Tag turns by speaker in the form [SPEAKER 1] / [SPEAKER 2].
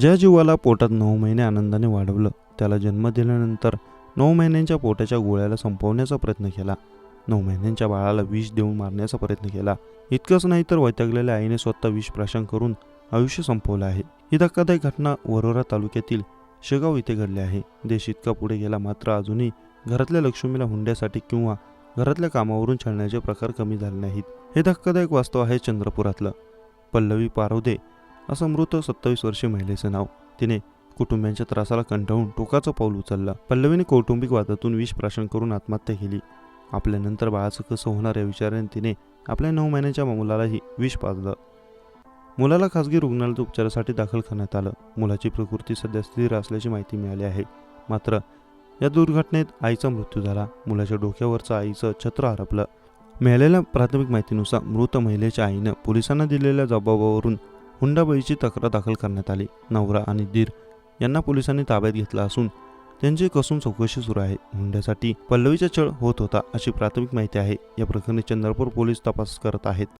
[SPEAKER 1] ज्या जीवाला पोटात नऊ महिने आनंदाने वाढवलं त्याला जन्म दिल्यानंतर नऊ महिन्यांच्या पोटाच्या गोळ्याला संपवण्याचा प्रयत्न केला. नऊ महिन्यांच्या बाळाला विष देऊन मारण्याचा प्रयत्न केला. इतकंच नाही तर वैतागलेल्या आईने स्वतः विष प्राशन करून आयुष्य संपवलं आहे. ही धक्कादायक घटना वरोरा तालुक्यातील शेगाव इथे घडली आहे. देश इतका पुढे गेला मात्र अजूनही घरातल्या लक्ष्मीला हुंड्यासाठी किंवा घरातल्या कामावरून छळण्याचे प्रकार कमी झाले नाहीत. हे धक्कादायक वास्तव आहे चंद्रपुरातलं. पल्लवी पारवदे असं मृत सत्तावीस वर्षीय महिलेचं नाव. तिने कुटुंबियांच्या त्रासाला कंटाळून टोकाचं पाऊल उचलला. पल्लवीने कौटुंबिक वादातून विष प्राशन करून आत्महत्या केली. आपल्यानंतर बाळाचं कसं होणार या विचाराने तिने आपल्या नऊ महिन्याच्या मुलालाही विष पाजलं. मुलाला खासगी रुग्णालयात उपचारासाठी दाखल करण्यात आलं. मुलाची प्रकृती सध्या स्थिर असल्याची माहिती मिळाली आहे. मात्र या दुर्घटनेत आईचा मृत्यू झाला. मुलाच्या डोक्यावरचं आईचं छत्र हरपलं. मिळालेल्या प्राथमिक माहितीनुसार मृत महिलेच्या आईनं पोलिसांना दिलेल्या जबाबावरून हुंडाबळीची तक्रार दाखल करण्यात आली. नवरा आणि दीर यांना पोलिसांनी ताब्यात घेतलं असून त्यांची कसून चौकशी सुरू आहे. हुंड्यासाठी पल्लवीचा छळ होत होता अशी प्राथमिक माहिती आहे. या प्रकरणी चंद्रपूर पोलीस तपास करत आहेत.